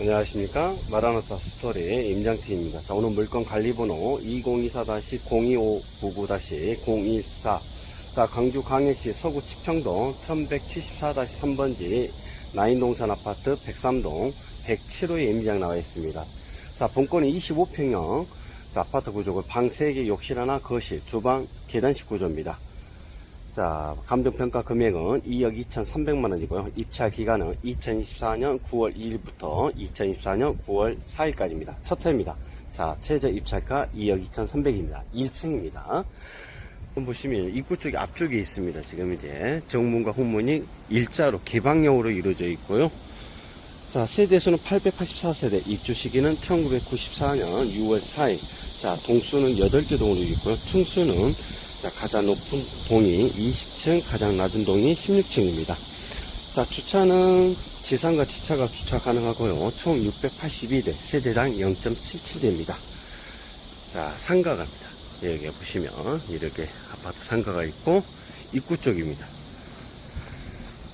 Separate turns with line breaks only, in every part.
안녕하십니까? 마라노사 스토리 임장티입니다. 자, 오늘 물건 관리번호 2024-025599-014 자, 광주 광역시 서구 칙청동 1174-3번지 나인동산 아파트 103동 107호에 임장 나와 있습니다. 자 본건이 25평형. 자, 아파트 구조고 방 3개 욕실 하나 거실 주방 계단식 구조입니다 자, 감정평가 금액은 2억 2,300만 원이고요. 입찰 기간은 2024년 9월 2일부터 2024년 9월 4일까지입니다. 첫 회입니다. 자, 최저 입찰가 2억 2,300입니다. 1층입니다. 보시면 입구 쪽이 앞쪽에 있습니다. 지금 이제 정문과 후문이 일자로 개방형으로 이루어져 있고요. 자, 세대수는 884세대, 입주 시기는 1994년 6월 4일. 자, 동수는 8개 동으로 있고요. 층수는 자, 가장 높은 동이 20층, 가장 낮은 동이 16층입니다. 자, 주차는 지상과 지차가 주차 가능하고요. 총 682대, 세대당 0.77대입니다. 자, 상가갑니다. 여기 보시면 이렇게 아파트 상가가 있고 입구 쪽입니다.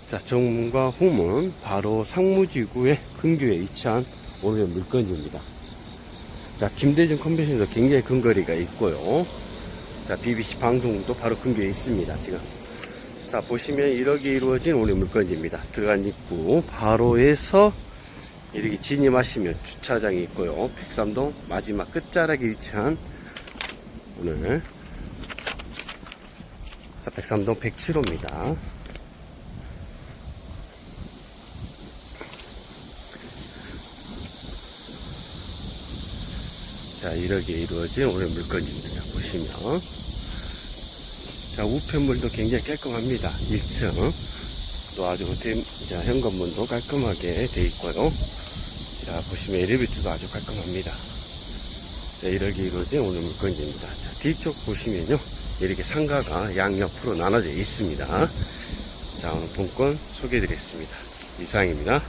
자, 정문과 후문 바로 상무지구의 근교에 위치한 오늘 물건지입니다. 자, 김대중 컨벤션도 굉장히 근거리가 있고요. 자, BBC 방송국도 바로 근교에 있습니다, 지금. 자, 보시면 이렇게 이루어진 오늘 물건지입니다. 들어간 입구 바로에서 이렇게 진입하시면 주차장이 있고요. 백삼동 마지막 끝자락에 위치한 오늘 자, 백삼동 107호입니다. 자, 이렇게 이루어진 오늘 물건입니다. 보시면. 자, 우편물도 굉장히 깔끔합니다. 1층. 또 아주 댐, 자, 현관문도 깔끔하게 돼 있고요. 자, 보시면 엘리베이터도 아주 깔끔합니다. 자, 이렇게 이루어진 오늘 물건입니다. 자, 뒤쪽 보시면요. 이렇게 상가가 양옆으로 나눠져 있습니다. 자, 오늘 본건 소개해 드리겠습니다. 이상입니다.